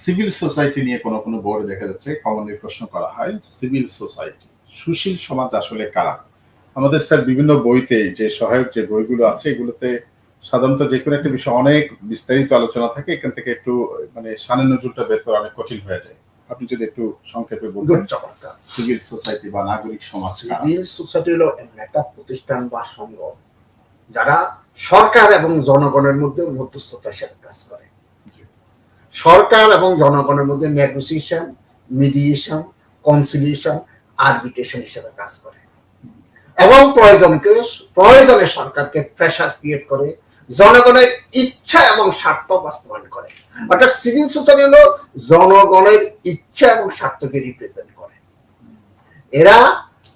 Civil society নিয়ে কোনো কোনো বোর্ডে দেখা যাচ্ছে কমনলি প্রশ্ন করা হয় সিভিল সোসাইটি সুশীল সমাজ আসলে কারা? আমাদের স্যার বিভিন্ন বইতে যে সহায়ক যে বইগুলো আছে এগুলোতে সাধারণত যে কোনো একটা বিষয় অনেক বিস্তারিত আলোচনা থাকে এখান থেকে একটু মানে সানের নজরটা বের করা অনেক কঠিন হয়ে যায়। আপনি যদি একটু সংক্ষেপে বলতেন গুড চমৎকার। সিভিল সোসাইটি বা নাগরিক সমাজ সিভিল সোসাইটি হলো এমন একটা প্রতিষ্ঠান বা সংঘ যারা সরকার এবং জনগণের মধ্যে মধ্যস্থতা হিসেবে কাজ করে। সরকার এবং জনগণের মধ্যে নেগোসিয়েশন মিডিয়েশন কনসিলিয়েশন আরবিটেশন হিসেবে কাজ করে। এবং প্রয়োজনকে প্রয়োজনে সরকারকে প্রেশার ক্রিয়েট করে জনগণের ইচ্ছা এবং স্বার্থ বাস্তবায়ন করে। অর্থাৎ সিভিল সোসাইটি হলো জনগণের ইচ্ছা এবং স্বার্থকে রিপ্রেজেন্ট করে। এরা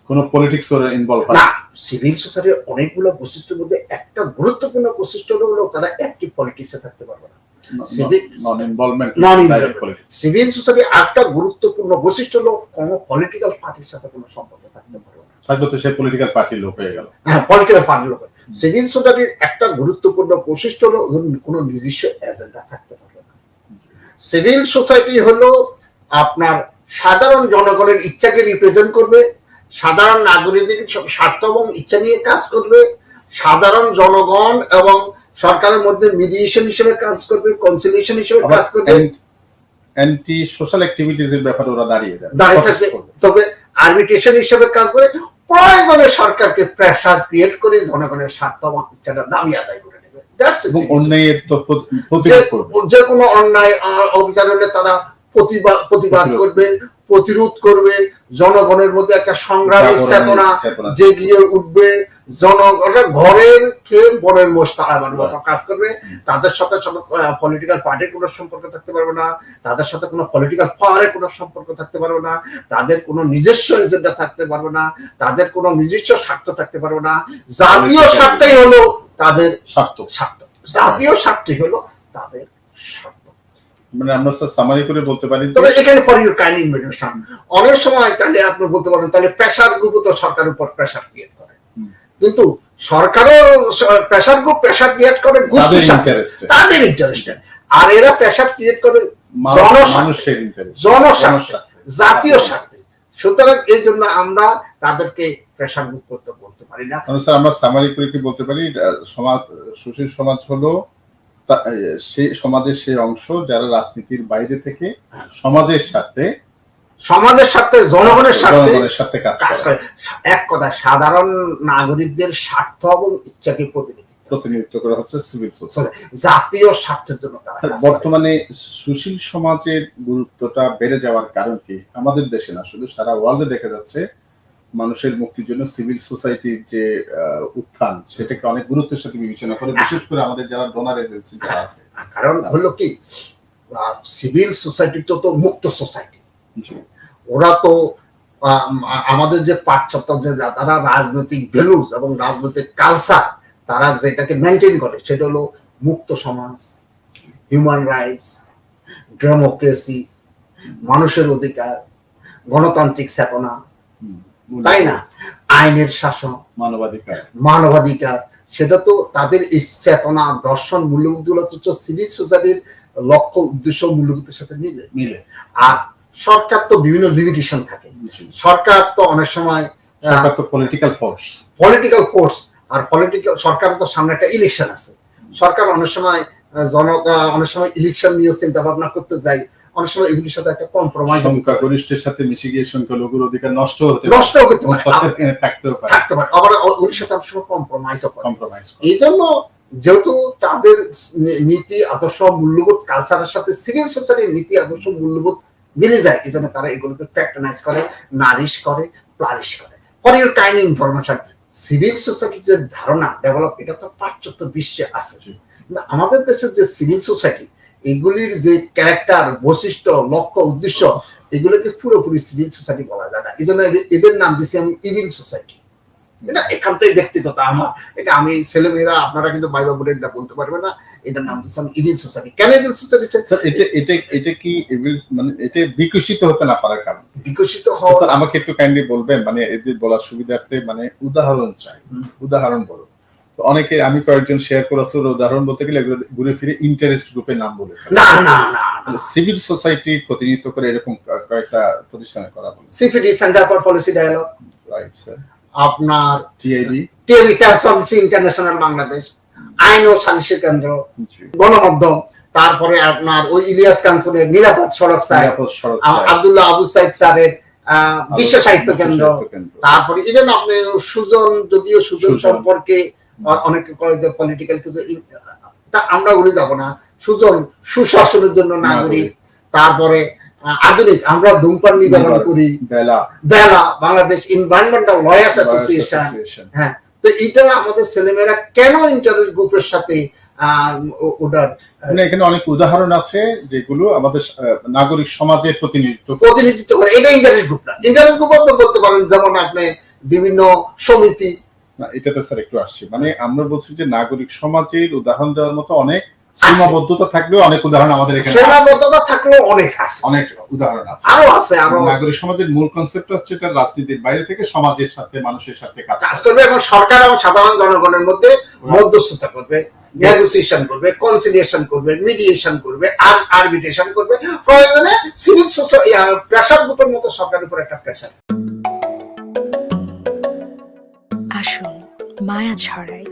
কোনো পলিটিক্স ইনভলভ না। সিভিল সোসাইটির অনেকগুলো বৈশিষ্ট্যের মধ্যে একটা গুরুত্বপূর্ণ বৈশিষ্ট্য হলো তারা অ্যাক্টিভ পলিটিক্সে থাকতে পারবে না। সিভিল সোসাইটি একটা গুরুত্বপূর্ণ বৈশিষ্ট্য হলো কোনো পলিটিক্যাল পার্টির সাথে কোনো সম্পর্ক থাকতে না। থাকলে তো সে পলিটিক্যাল পার্টির লোক হয়ে গেল। হ্যাঁ পলিটিক্যাল পার্টির লোক সিভিল সোসাইটির একটা গুরুত্বপূর্ণ বৈশিষ্ট্য হলো কোনো নিজস্ব এজেন্ডা থাকতে পারবে না। সিভিল সোসাইটি হলো আপনার সাধারণ জনগণের ইচ্ছাকে রিপ্রেজেন্ট করবে সাধারণ নাগরিকদের স্বার্থ এবং ইচ্ছা নিয়ে কাজ করবে সাধারণ জনগণ এবং সরকারের মধ্যে মিডিয়েশন হিসেবে কাজ করবে কনসিলিয়েশন হিসেবে কাজ করবে। অ্যান্টি সোশ্যাল অ্যাক্টিভিটিজ এর ব্যাপারে ওরা দাঁড়িয়ে যাবে। দাঁড়িয়ে থাকবে। তবে আরবিটেশন হিসেবে কাজ করে প্রয়োজনে সরকারকে প্রেশার ক্রিয়েট করে জনগণের স্বার্থ এবং ইচ্ছাটা দাবি আদায় করে নেবে। যে কোনো অন্যায় অবিচার হলে তারা প্রতিবাদ প্রতিবাদ করবে। প্রতিরোধ করবে জনগণের মধ্যে একটা সংগ্রামী চেতনা। জেগিয়ে উঠবে জনগণের ঘরের বনের মতো কাজ করবে। তাদের সাথে পলিটিক্যাল পার্টির কোনো সম্পর্ক থাকতে পারবে না তাদের সাথে কোনো পলিটিক্যাল পাওয়ারের কোনো সম্পর্ক থাকতে পারবে না তাদের কোনো নিজস্ব এজেন্ডা থাকতে পারবে না তাদের কোনো নিজস্ব স্বার্থ থাকতে পারবে না। জাতীয় স্বার্থই হলো তাদের স্বার্থ। স্বার্থ। জাতীয় স্বার্থই হলো তাদের স্বার্থ। মানে আমরা স্যার সামারি করে বলতে পারি তবে এখানে ফর ইউর কাইন্ড ইনফরমেশন অনেক সময় তাহলে আপনি বলতে পারেন তাহলে গ্রুপ তো সরকারের উপর প্রেশার ক্রিয়েট করে। কিন্তু সরকারও প্রেশার গ্রুপ প্রেশার ক্রিয়েট করে গোষ্ঠীর সাথে। তাদের ইন্টারেস্টে আর এরা প্রেশার ক্রিয়েট করে জনস্বার্থে। ইন্টারেস্ট জনস্বার্থে জাতীয় স্বার্থে সুতরাং এই জন্য আমরা তাদেরকে প্রেশার গ্রুপ করতে বলতে পারি না। স্যার আমরা সামারি করে কি বলতে পারি? সমাজ সুশীল সমাজ হলো সেই সমাজের সেই অংশ যারা রাজনীতির বাইরে থেকে সমাজের সাথে সমাজের সাথে জনগণের সাথে সাথে কাজ করে। এক কথা সাধারণ নাগরিকদের স্বার্থ এবং ইচ্ছাকে প্রতিনিধিত্ব। প্রতিনিধিত্ব করা হচ্ছে সিভিল সোসাইটি জাতীয় স্বার্থের জন্য। বর্তমানে সুশীল সমাজের গুরুত্বটা বেড়ে যাওয়ার কারণ কি? আমাদের দেশে না শুধু সারা ওয়ার্ল্ডে দেখা যাচ্ছে মানুষের মুক্তির জন্য সিভিল সোসাইটির যে উত্থান সেটাকে অনেক গুরুত্বের সাথে বিবেচনা করে বিশেষ করে আমাদের যারা ডোনার এজেন্সি যারা আছে। কারণ হলো কি সিভিল সোসাইটি তো তো মুক্ত সোসাইটি। ওরা তো আমাদের যে পাশ্চাত্য যে তারা রাজনৈতিক ভ্যালুজ এবং রাজনৈতিক কালচার তারা যেটাকে মেনটেন করে সেটা হলো মুক্ত সমাজ হিউম্যান রাইটস ডেমোক্রেসি মানুষের অধিকার গণতান্ত্রিক চেতনা। তাই না? আইনের শাসন মানবাধিকার। মানবাধিকার সেটা তো তাদের এই চেতনা দর্শন মূল্যবোধগুলো তো সিভিল সোসাইটির লক্ষ্য উদ্দেশ্য মূল্যবোধের সাথে মিলে। মিলে। আর সরকার তো বিভিন্ন লিমিটেশন থাকে। সরকার তো অনেক সময় সরকার তো পলিটিক্যাল ফোর্স পলিটিক্যাল ফোর্স আর পলিটিক্যাল সরকারের তো সামনে একটা ইলেকশন আছে। সরকার অনেক সময় জনতা অনেক সময় ইলেকশন নিয়ে চিন্তা ভাবনা করতে যায়। অনেক সময় এগুলির সাথে একটা কম্প্রোমাইজ সংখ্যা গরিষ্ঠের সাথে মিশে গিয়ে সংখ্যালঘুর অধিকার নষ্ট হতে নষ্ট করতে পারে। থাকতেও পারে। থাকতে পারে। আবার ওগুলির সাথে অনেক সময় কম্প্রোমাইজও করে। কম্প্রোমাইজ এই জন্য যেহেতু তাদের নীতি আদর্শ মূল্যবোধ কালচারের সাথে সিভিল সোসাইটির নীতি আদর্শ মূল্যবোধ মিলে যায় এই জন্য তারা এগুলোকে প্র্যাকটানাইজ করে নারিশ করে প্লারিশ করে। For your kind information civil সোসাইটির যে ধারণা ডেভেলপ এটা তো পাশ্চাত্য বিশ্বে আছে। কিন্তু আমাদের দেশের যে সিভিল সোসাইটি এগুলির যে ক্যারেক্টার বৈশিষ্ট্য লক্ষ্য উদ্দেশ্য এগুলোকে পুরোপুরি সিভিল সোসাইটি বলা যায় না। এই জন্য এদের- নাম দিচ্ছি আমি ইভিল সোসাইটি এটা একান্তই ব্যক্তিগত আমার। এটা আমি ছেলেমেয়েরা আপনারা কিন্তু বাইবা বোর্ডে এটা বলতে পারবে না। এটার নাম দিচ্ছি আমি ইভিল সোসাইটি কেন ইভিল সোসাইটি স্যার এটা এটা এটা কি এগুলি- মানে এটা বিকশিত হতে না পারার কারণ? বিকশিত হওয়া স্যার আমাকে একটু কাইন্ডলি বলবেন মানে এদের বলার সুবিধার্থে মানে উদাহরণ চাই। উদাহরণ বলো। তো অনেকে আমি কয়েকজন শেয়ার করেছি উদাহরণ বলতে গেলে এগুলো ঘুরে ফিরে ইন্টারেস্ট গ্রুপের নাম বলে না না না সিভিল সোসাইটি প্রতিনিধিত্ব করে এরকম কয়েকটা প্রতিষ্ঠানের কথা বলেছে CPD centre for policy dialogue right sir আপনার TIB TV transparency international Bangladesh আইন ও সালিসি কেন্দ্র। গণমাধ্যম। তারপরে আপনার ওই ইলিয়াস কাঞ্চনের নিরাপদ সড়ক সাহেব সড়ক আব্দুল্লাহ আবু সাইদ স্যারের আহ, বিশ্ব সাহিত্য কেন্দ্র। তারপরে ইভেন আপনি সুজন যদিও সুজন। সম্পর্কে অনেকে কয় পলিটিক্যাল কিছু তা আমরা বলে যাব না। সুজন সুশাসনের জন্য নাগরিক। তারপরে আধুনিক আমরা ধূমপান নিবারণ। করি। BELA. BELA Bangladesh environmental lawyers association হ্যাঁ তো এটা আমাদের ছেলেমেয়েরা কেন ইন্টারেস্ট গ্রুপের সাথে ওটার এখানে অনেক উদাহরণ আছে যেগুলো আমাদের নাগরিক সমাজের প্রতিনিধিত্ব প্রতিনিধিত্ব করে। এটা ইন্টারেস্ট গ্রুপ না। ইন্টারেস্ট গ্রুপ আপনি বলতে পারেন যেমন আপনি বিভিন্ন সমিতি না এটাতে স্যার একটু আসছি। মানে আমরা বলছি যে নাগরিক সমাজের উদাহরণ দেওয়ার মতো অনেক সীমাবদ্ধতা থাকলেও অনেক উদাহরণ আমাদের এখানে সীমাবদ্ধতা থাকলেও অনেক আছে। অনেক উদাহরণ আছে। আরও আছে আরও। নাগরিক সমাজের মূল কনসেপ্ট হচ্ছে এটা রাজনীতির বাইরে থেকে সমাজের সাথে মানুষের সাথে কাজ কাজ করা। করবে এবং সরকার এবং সাধারণ জনগণের মধ্যে মধ্যস্থতা করবে নেগোসিয়েশন করবে কনসিলিয়েশন করবে মিডিয়েশন করবে আর আরবিট্রেশন করবে। প্রয়োজনে সিভিল সোসাইটি প্রেশার গ্রুপের মতো সরকারের উপর একটা প্রেশার মায়া ছড়াই